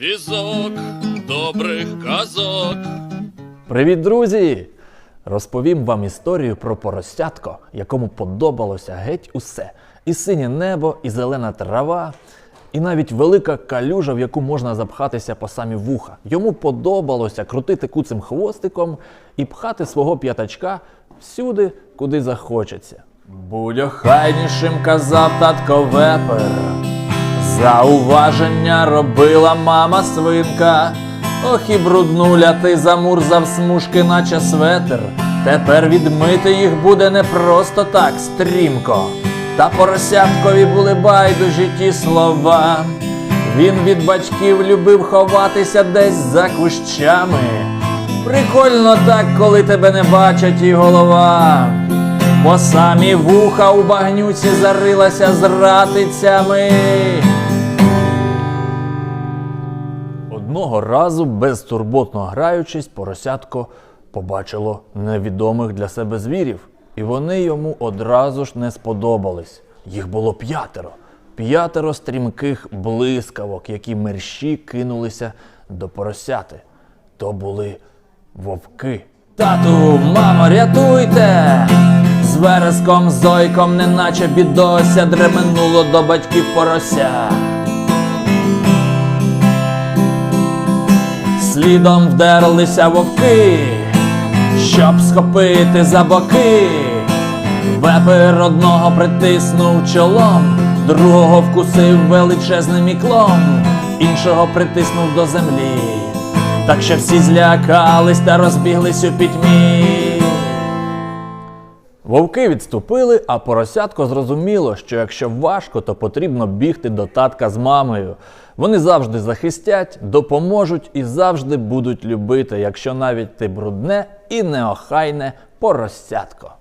Візок добрих казок. Привіт, друзі! Розповім вам історію про поросятко, якому подобалося геть усе: і синє небо, і зелена трава, і навіть велика калюжа, в яку можна запхатися по самі вуха. Йому подобалося крутити куцим хвостиком і пхати свого п'ятачка всюди, куди захочеться. Будь охайнішим, казав татко вепер. Зауваження робила мама свинка. Ох і бруднуля ти замурзав смужки, наче светер. Тепер відмити їх буде не просто так стрімко. Та поросяткові були байдужі ті слова. Він від батьків любив ховатися десь за кущами. Прикольно так, коли тебе не бачать і голова. По самі вуха у багнюці зарилася з ратицями. Одного разу, безтурботно граючись, поросятко побачило невідомих для себе звірів, і вони йому одразу ж не сподобались. Їх було п'ятеро. П'ятеро стрімких блискавок, які мерщі кинулися до поросяти. То були вовки. Тату, мамо, рятуйте! З вереском, зойком, неначе бідося, дременуло до батьків порося. Слідом вдерлися вовки, щоб схопити за боки. Вепер одного притиснув чолом, другого вкусив величезним іклом, іншого притиснув до землі. Так що всі злякались та розбіглись у пітьмі. Вовки відступили, а поросятко зрозуміло, що якщо важко, то потрібно бігти до татка з мамою. Вони завжди захистять, допоможуть і завжди будуть любити, якщо навіть ти брудне і неохайне поросятко.